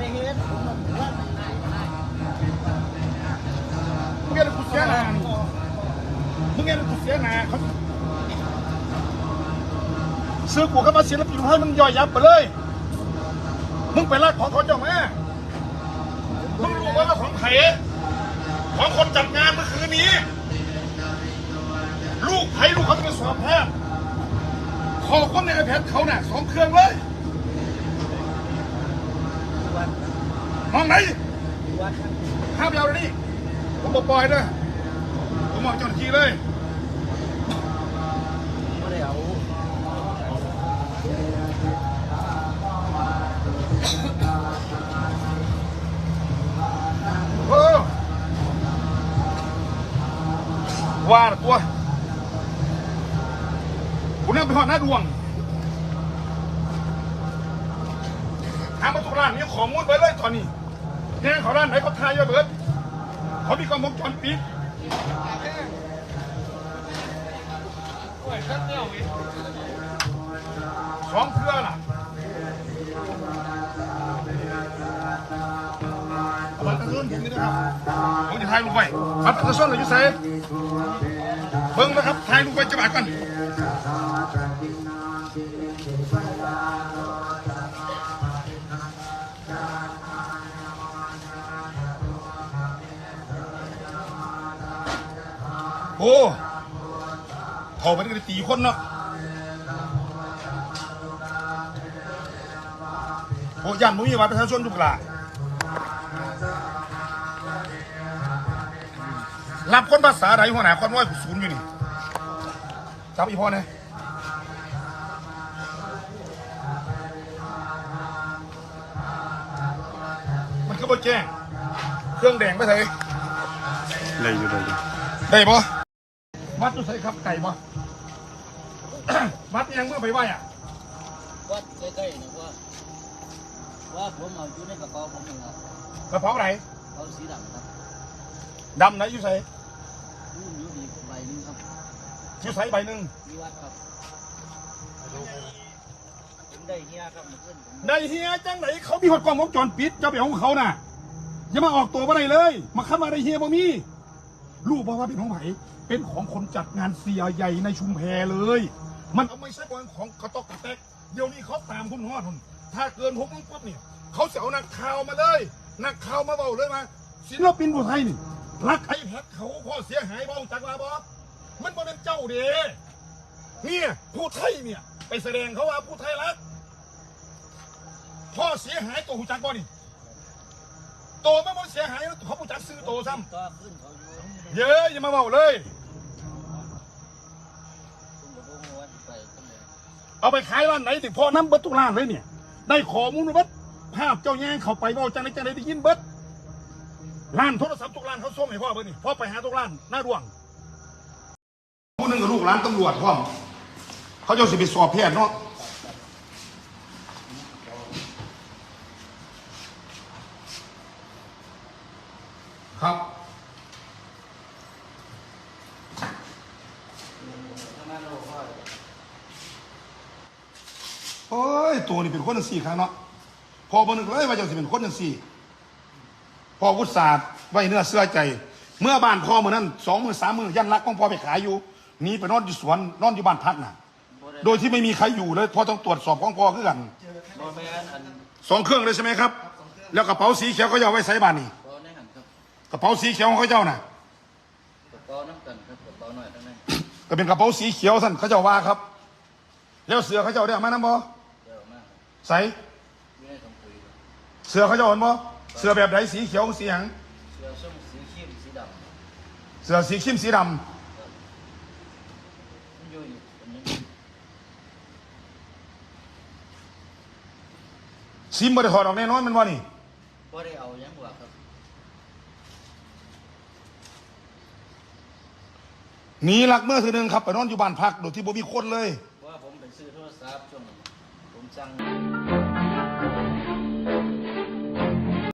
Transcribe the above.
มึงเงินกูเสียนามึงเงินกูเสียนาเขาซื้อกูเข้ามาเสีศิลปินให้มึงย่อยยับไปเลย มึงไปลากของเขาจ้าแม่มึงรู้ว่าของใครของคนจัดงานเมื่อคืนนี้ ลูกไผ่ลูกเขาจะไปสอบแพทย์ขอคนในไอแพดเขาน่ะสองเครื่องเลย มองไหนห้ามไปเอาเลยนี่ผมบอกปล่อยเลยผมบอกเจ้าหน้าที่เลยไม่ได้เอาเออว่าตัวคุณนั่งไปหอดหน้าดวงางประตูร้านนี้ขอมูลไปเลยตอนนี้เนี่ยเขาร้านไหนเขาทายเยอะเบิดเขามีกล้องวงจรปิดสองเครือล่ะบัตรประชาชนผมนี่นะครับผมจะถ่ายรูปไว้บัตรประชาชนเลยอยุ่เซ่เบิ้งนะครับถ่ายรูปไว้จะบาดกัน โอ้เขาไปได้ตีคนเนาะโอ้ยันมุ้ยบัตรประชาชนทุกหลายรับคนภาษาใดหัวหน้าคนว่าศูนย์อยู่นี่จับอีพ่อเนี่ยมันก็บ่แจ้ง เครื่องแดงไปใส่ได้อยู่ได้อยู่ได้ปะ วัดตุใส่ครับไก่ปะวัดยังเมื่อไปไหวอะวัดใกล้ๆนะว่าว่าผมเอาอยู่ในกระเป๋าผมนะครับกระเพราไหนเอาสีดำครับดำไหนอยู่ใส่นู่นอยู่ดีใบหนึงครับอยู่ใส่ใบหนึ่งมีวัดครับผมได้เฮียครับเมื่อคืนผมในเฮียจังไหนเขามีหดกล้องวงจรปิดจะไปเอาของเขาน่ะอย่ามาออกตัวมาได้เลย มาเข้ามาในเฮียบ่มี รู้ป่าว่าเป็นของไผเป็นของคนจัดงานเสียใหญ่ในชุมแพเลย มันเอาไม่ใช่เป็นของกระตอกกระแตกเดี๋ยวนี้เขาตามคุณฮอดคุณถ้าเกินหกโมงปุ๊บเนี่ยเขาจะเอานักข่าวมาเลยนักข่าวมาเบาเลยมาศิลปินผู้ไทยนี่รักไอ้แพทเขาพ่อเสียหายบ้าจักลาบอมันบ่เป็นเจ้าเด้เนี่ยผู้ไทยเนี่ย ไปแสดงเขาว่าผู้ไทยรักพ่อเสียหายตัวหูจักบ่นี่โตไม่หมดเสียหายเขาหูจักซื้อโตซ้ต่อขึ้น เขาอยู่ำเย้ยอย่ามาเบาเลย เอาไปขายร้านไหนถึงพ่อน้ำเบิดทุกร้านเลยเนี่ย ได้ข้อมูลเบิดภาพเจ้าแย่งเขาไปเว่าจังไหนจังไหนได้ยินเบิดร้านโทรศัพท์ทุกร้านเขาส่งให้พ่อเบิดนี่พ่อไปหาทุกร้านหน้าดวงผู้หนึ่งกับลูกร้านตำรวจพ่อมเขาจะสิไปสอบแพทย์เนาะครับ ทำงานโลกว่า โอ้ยตัวนี้เป็นคนจังสี่ครั้งเนาะพอบนึกเลยว่าเจะสิเป็นคนจังสี่ พอวุฒิศาสตร์ไว้เนื้อเสื้อใจ เมื่อบ้านพ่อมือนั้นสองมือสามมือยันรักของพ่อไปขายอยู่หนีไปนอนอยู่สวนนอนอยู่บ้านพักน่ะบ่ได้โดยที่ไม่มีใครอยู่เลยพ่อต้องตรวจสอบของพ่อคือกันบ่แม่นอันสองเครื่องเลยใช่ไหมครับ แล้วกระเป๋าสีเขียวเขาจะเอาไว้ใส่บ้านนี่บ่ในหันครับกระเป๋าสีเขียวของเขาเจ้าน่ะกระเป๋าน้ำกันครับกระเป๋าหน่อยทั้งนั้นก็เป็นกระเป๋าสีเขียวสั่นเขาเจ้าว่าครับ แล้วเสือเขาเจ้าได้เอามาน้ำบ่ ใส่อยู่ในถุงปุ๋ยครับเสือเขาเจ้าเห็นบ่เสือแบบไหนสีเขียวสีหยังเสื้อส้มสีเข้มสีดำเสือสีเข้มสีดำมันอยู่อีกอันหนึงซิมบริถอดออกแน่นอนแมันว่านี่บ่ได้เอาหยังหัวครับหนีหลักเมื่อทีหนึงครับไปนอนอยู่บ้านพักโดยที่บ่มีคนเลย เพราะว่าผมไปซื้อโทรศัพท์ช่วงนั้น ผมสั่ง